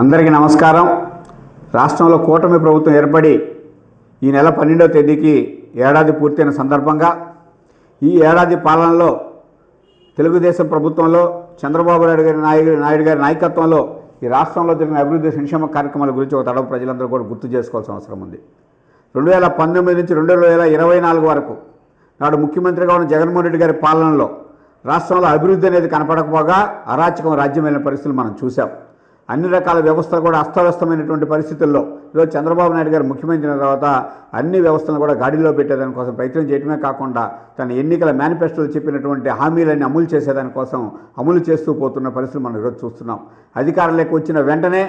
అందరికీ నమస్కారం. రాష్ట్రంలో కూటమి ప్రభుత్వం ఏర్పడి ఈ నెల పన్నెండవ తేదీకి ఏడాది పూర్తయిన సందర్భంగా ఈ ఏడాది పాలనలో తెలుగుదేశం ప్రభుత్వంలో చంద్రబాబు నాయుడు గారి నాయుడు నాయుడు గారి నాయకత్వంలో ఈ రాష్ట్రంలో జరిగిన అభివృద్ధి సంక్షేమ కార్యక్రమాల గురించి ఒక తడవ ప్రజలందరూ కూడా గుర్తు చేసుకోవాల్సిన అవసరం ఉంది. రెండు వేల పంతొమ్మిది నుంచి రెండు వేల ఇరవై నాలుగు వరకు నాడు ముఖ్యమంత్రిగా ఉన్న జగన్మోహన్ రెడ్డి గారి పాలనలో రాష్ట్రంలో అభివృద్ధి అనేది కనపడకపోగా అరాచకం రాజ్యమైన పరిస్థితులు మనం చూసాం అన్ని రకాల వ్యవస్థలు కూడా అస్తవ్యస్తమైనటువంటి పరిస్థితుల్లో ఈరోజు చంద్రబాబు నాయుడు గారు ముఖ్యమంత్రి అయిన తర్వాత అన్ని వ్యవస్థలను కూడా గాడిలో పెట్టేదానికోసం ప్రయత్నం చేయడమే కాకుండా తన ఎన్నికల మేనిఫెస్టోలు చెప్పినటువంటి హామీలన్నీ అమలు చేసేదానికోసం అమలు చేస్తూ పోతున్న పరిస్థితులు మనం ఈరోజు చూస్తున్నాం. అధికారంలోకి వచ్చిన వెంటనే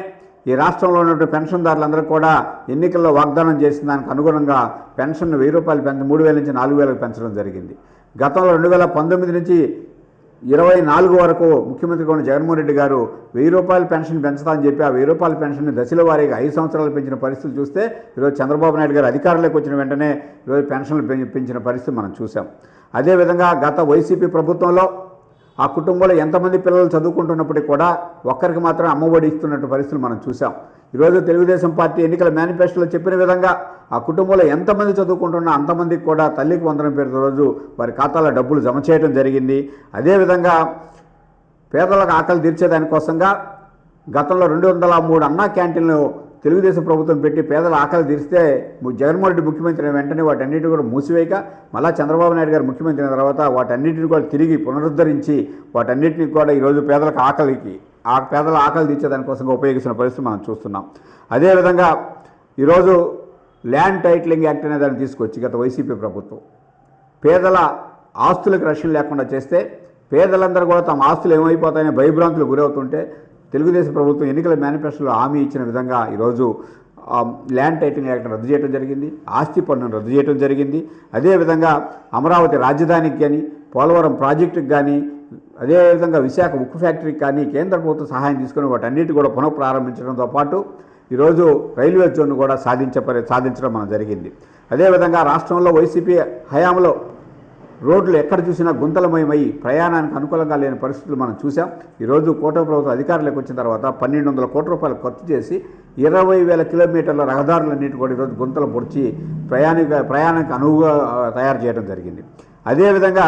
ఈ రాష్ట్రంలో ఉన్నటువంటి పెన్షన్దారులందరూ కూడా ఎన్నికల్లో వాగ్దానం చేసిన దానికి అనుగుణంగా పెన్షన్ వెయ్యి రూపాయలు పెంచ మూడు వేల నుంచి నాలుగు వేలకు పెంచడం జరిగింది. గతంలో రెండు వేల పంతొమ్మిది నుంచి ఇరవై నాలుగు వరకు ముఖ్యమంత్రి కొన్ని జగన్మోహన్ రెడ్డి గారు వెయ్యి రూపాయల పెన్షన్ పెంచుతామని చెప్పి ఆ వెయ్యి రూపాయల పెన్షన్ని దశల వారీగా ఐదు సంవత్సరాలు పెంచిన పరిస్థితులు చూస్తే ఈరోజు చంద్రబాబు నాయుడు గారు అధికారంలోకి వచ్చిన వెంటనే ఈరోజు పెన్షన్లు పెంచిన పరిస్థితి మనం చూసాం అదేవిధంగా గత వైసీపీ ప్రభుత్వంలో ఆ కుటుంబంలో ఎంతమంది పిల్లలు చదువుకుంటున్నప్పటికీ కూడా ఒక్కరికి మాత్రం అమ్మఒడి ఇస్తున్నట్టు పరిస్థితులు మనం చూసాం ఈరోజు తెలుగుదేశం పార్టీ ఎన్నికల మేనిఫెస్టోలో చెప్పిన విధంగా ఆ కుటుంబంలో ఎంతమంది చదువుకుంటున్నా అంతమందికి కూడా తల్లికి వందనం పేరుతో రోజు వారి ఖాతాలో డబ్బులు జమ చేయడం జరిగింది. అదేవిధంగా పేదలకు ఆకలి తీర్చేదానికోసంగా గతంలో రెండు వందల మూడు అన్నా క్యాంటీన్లు తెలుగుదేశం ప్రభుత్వం పెట్టి పేదల ఆకలి తీరిస్తే జగన్మోహన్ రెడ్డి ముఖ్యమంత్రి వెంటనే వాటన్నిటిని కూడా మూసివేయక మళ్ళా చంద్రబాబు నాయుడు గారు ముఖ్యమంత్రి అయిన తర్వాత వాటన్నిటిని కూడా తిరిగి పునరుద్ధరించి వాటన్నిటిని కూడా ఈరోజు పేదలకు ఆకలికి ఆ పేదల ఆకలి తీర్చేదానికోసంగా ఉపయోగిస్తున్న పరిస్థితి మనం చూస్తున్నాం. అదేవిధంగా ఈరోజు ల్యాండ్ టైటిలింగ్ యాక్ట్ అనే దాన్ని తీసుకొచ్చి గత వైసీపీ ప్రభుత్వం పేదల ఆస్తులకు రక్షణ లేకుండా చేస్తే పేదలందరూ కూడా తమ ఆస్తులు ఏమైపోతాయని భయభ్రాంతులు గురవుతుంటే తెలుగుదేశం ప్రభుత్వం ఎన్నికల మేనిఫెస్టోలో హామీ ఇచ్చిన విధంగా ఈరోజు ల్యాండ్ టైటిలింగ్ యాక్ట్ రద్దు చేయడం జరిగింది. ఆస్తి పన్నును రద్దు చేయడం జరిగింది. అదేవిధంగా అమరావతి రాజధానికి కానీ పోలవరం ప్రాజెక్టుకి కానీ అదేవిధంగా విశాఖ ఉక్కు ఫ్యాక్టరీకి కానీ కేంద్ర ప్రభుత్వం సహాయం తీసుకుని వాటన్నిటి కూడా పునఃప్రారంభించడంతో పాటు ఈరోజు రైల్వే జోన్ కూడా సాధించ సాధించడం మనం జరిగింది. అదేవిధంగా రాష్ట్రంలో వైసీపీ హయాంలో రోడ్లు ఎక్కడ చూసినా గుంతలమయమై ప్రయాణానికి అనుకూలంగా లేని పరిస్థితులు మనం చూసాం ఈరోజు కూటమి ప్రభుత్వం అధికారులకు వచ్చిన తర్వాత పన్నెండు వందల కోట్ల రూపాయలు ఖర్చు చేసి ఇరవై వేల కిలోమీటర్ల రహదారులన్నిటి కూడా ఈరోజు గుంతలు పొడిచి ప్రయాణిక ప్రయాణానికి అనువుగా తయారు చేయడం జరిగింది. అదేవిధంగా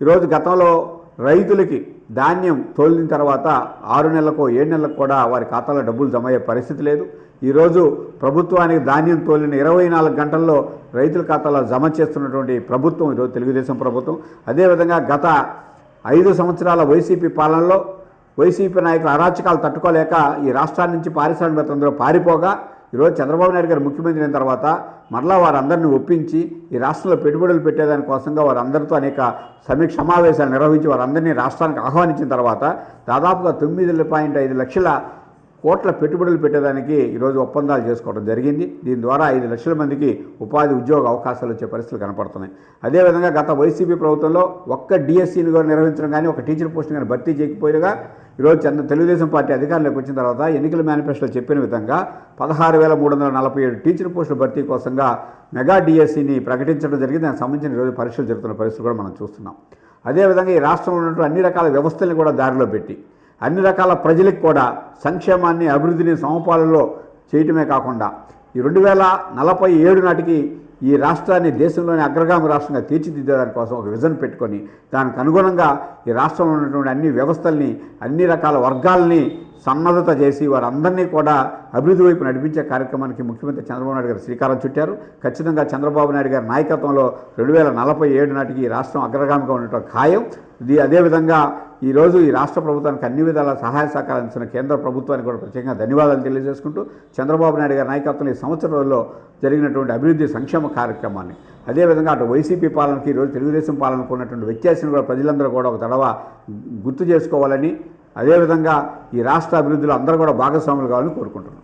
ఈరోజు గతంలో రైతులకి ధాన్యం తోలిన తర్వాత ఆరు నెలలకు ఏడు నెలలకు కూడా వారి ఖాతాలో డబ్బులు జమ అయ్యే పరిస్థితి లేదు. ఈరోజు ప్రభుత్వానికి ధాన్యం తోలిన ఇరవై నాలుగు గంటల్లో రైతుల ఖాతాలో జమ చేస్తున్నటువంటి ప్రభుత్వం ఈరోజు తెలుగుదేశం ప్రభుత్వం అదేవిధంగా గత ఐదు సంవత్సరాల వైసీపీ పాలనలో వైసీపీ నాయకుల అరాచకాలు తట్టుకోలేక ఈ రాష్ట్రాల నుంచి పారిశ్రామికవేత్తలందరూ పారిపోగా ఈరోజు చంద్రబాబు నాయుడు గారు ముఖ్యమంత్రి అయిన తర్వాత మరలా వారందరినీ ఒప్పించి ఈ రాష్ట్రంలో పెట్టుబడులు పెట్టేదాని కోసంగా వారందరితో అనేక సమీక్ష సమావేశాలు నిర్వహించి వారందరినీ రాష్ట్రానికి ఆహ్వానించిన తర్వాత దాదాపుగా తొమ్మిది పాయింట్ ఐదు లక్షల కోట్ల పెట్టుబడులు పెట్టేదానికి ఈరోజు ఒప్పందాలు చేసుకోవడం జరిగింది. దీని ద్వారా ఐదు లక్షల మందికి ఉపాధి ఉద్యోగ అవకాశాలు వచ్చే పరిస్థితులు కనపడుతున్నాయి. అదేవిధంగా గత వైసీపీ ప్రభుత్వంలో ఒక్క డిఎస్సీని కూడా నిర్వహించడం కానీ ఒక టీచర్ పోస్ట్ని కానీ భర్తీ చేయకపోయినగా ఈరోజు చంద్ర తెలుగుదేశం పార్టీ అధికారంలోకి వచ్చిన తర్వాత ఎన్నికల మేనిఫెస్టోలో చెప్పిన విధంగా పదహారు వేల మూడు వందల నలభై ఏడు టీచర్ పోస్టుల భర్తీ కోసంగా మెగా డిఎస్సిని ప్రకటించడం జరిగింది. దానికి సంబంధించిన ఈరోజు పరీక్షలు జరుగుతున్న పరిస్థితులు కూడా మనం చూస్తున్నాం. అదేవిధంగా ఈ రాష్ట్రంలో ఉన్నటువంటి అన్ని రకాల వ్యవస్థల్ని కూడా దారిలో పెట్టి అన్ని రకాల ప్రజలకు కూడా సంక్షేమాన్ని అభివృద్ధిని సమపాలలో చేయటమే కాకుండా ఈ రెండు వేల నలభై ఏడు నాటికి ఈ రాష్ట్రాన్ని దేశంలోని అగ్రగామి రాష్ట్రంగా తీర్చిదిద్దేదాని కోసం ఒక విజన్ పెట్టుకొని దానికి అనుగుణంగా ఈ రాష్ట్రంలో ఉన్నటువంటి అన్ని వ్యవస్థల్ని అన్ని రకాల వర్గాల్ని సన్నద్ధత చేసి వారందరినీ కూడా అభివృద్ధి వైపు నడిపించే కార్యక్రమానికి ముఖ్యమంత్రి చంద్రబాబు నాయుడు గారు శ్రీకారం చుట్టారు. ఖచ్చితంగా చంద్రబాబు నాయుడు గారి నాయకత్వంలో రెండు వేల నలభై ఏడు నాటికి ఈ రాష్ట్రం అగ్రగామిగా ఉండటం ఖాయం. ఇది అదేవిధంగా ఈరోజు ఈ రాష్ట్ర ప్రభుత్వానికి అన్ని విధాల సహాయ సహకారం ఇచ్చిన కేంద్ర ప్రభుత్వానికి కూడా ప్రత్యేకంగా ధన్యవాదాలు తెలియజేసుకుంటూ చంద్రబాబు నాయుడు గారి నాయకత్వంలో ఈ సంవత్సరంలో జరిగినటువంటి అభివృద్ధి సంక్షేమ కార్యక్రమాన్ని. అదేవిధంగా అటు వైసీపీ పాలనకి ఈరోజు తెలుగుదేశం పాలనకు ఉన్నటువంటి వ్యత్యాసం కూడా ప్రజలందరూ కూడా ఒక తడవ గుర్తు చేసుకోవాలని అదేవిధంగా ఈ రాష్ట్ర అభివృద్ధిలో అందరూ కూడా భాగస్వాములు కావాలని కోరుకుంటున్నాం.